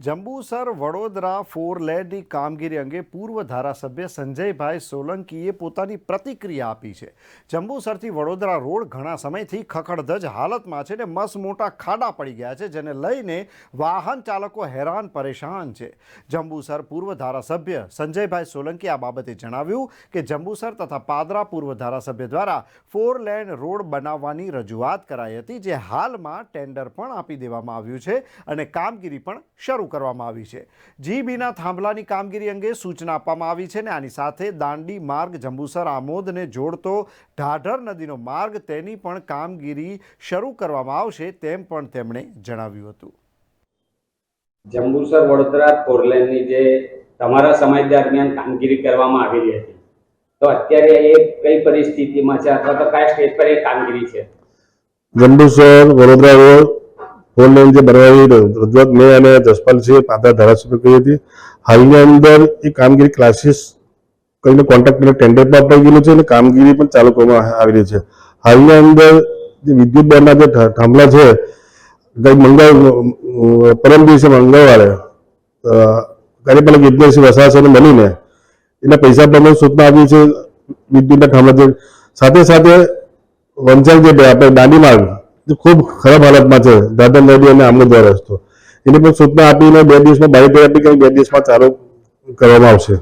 Jambusar Vadodara four લેનની કામગીરી અંગે પૂર્વ ધારાસભ્ય સંજયભાઈ સોલંકીએ પોતાની પ્રતિક્રિયા આપી છે. જંબુસરથી વડોદરા રોડ ઘણા સમયથી ખખડધજ હાલતમાં છે ને મસ મોટા ખાડા પડી ગયા છે, જેને લઈને વાહન ચાલકો હેરાન પરેશાન છે. જંબુસર પૂર્વ ધારાસભ્ય સંજયભાઈ સોલંકી આ બાબતે જણાવ્યું કે જંબુસર તથા પાદરા પૂર્વ ધારાસભ્ય દ્વારા ફોર લેન રોડ બનાવવાની રજૂઆત કરાઈ હતી, જે હાલમાં ટેન્ડર પણ આપી દેવામાં આવ્યું છે અને કામગીરી પણ શરૂ કરવામાં આવી છે. જીબીના થાંભલાની કામગીરી અંગે સૂચના આપવામાં આવી છે અને આની સાથે દાંડી માર્ગ જંબુસર આમોદને જોડતો ઢાઢર નદીનો માર્ગ તેની પણ કામગીરી શરૂ કરવામાં આવશે તેમ પણ તેમણે જણાવ્યું હતું. જંબુસર વડોદરા ફોરલેનની જે તમારા સમય દરમિયાન કામગીરી કરવામાં આવેલી હતી. તો અત્યારે એ કઈ પરિસ્થિતિમાં છે અથવા તો કયા સ્ટેજ પર એ કામગીરી છે? Jambusar Vadodara road four lane જે બનાવવાની રજૂઆત મેં અને જસપાલસિંહે પાદરા ધારાસભ્ય કરી હતી. હાલની અંદર એ કામગીરી ક્લાસીસ કરીને કોન્ટ્રાક્ટરને ટેન્ડર પણ અપાઈ ગયેલું છે અને કામગીરી પણ ચાલુ કરવામાં આવી રહી છે. હાલની અંદર જે વિદ્યુત બોર્ડના જે થાંભલા છે, ગઈ મંગળ પરમ દિવસે મંગળવારે કાર્યપાલક યજ્ઞસિંહ વસાસને મળીને એના પૈસા પણ સૂચના આપી છે. વિદ્યુતના થાંભલા સાથે સાથે વંચાઈ જે આપણે દાંડી માર્ગ ખૂબ ખરાબ હાલતમાં છે. દાદર નદી અને આમોદવા રસ્તો. એની પણ સૂચના આપીને બે દિવસમાં બાયોથેરાપી આપી કે બે દિવસમાં ચાલુ કરવામાં આવશે.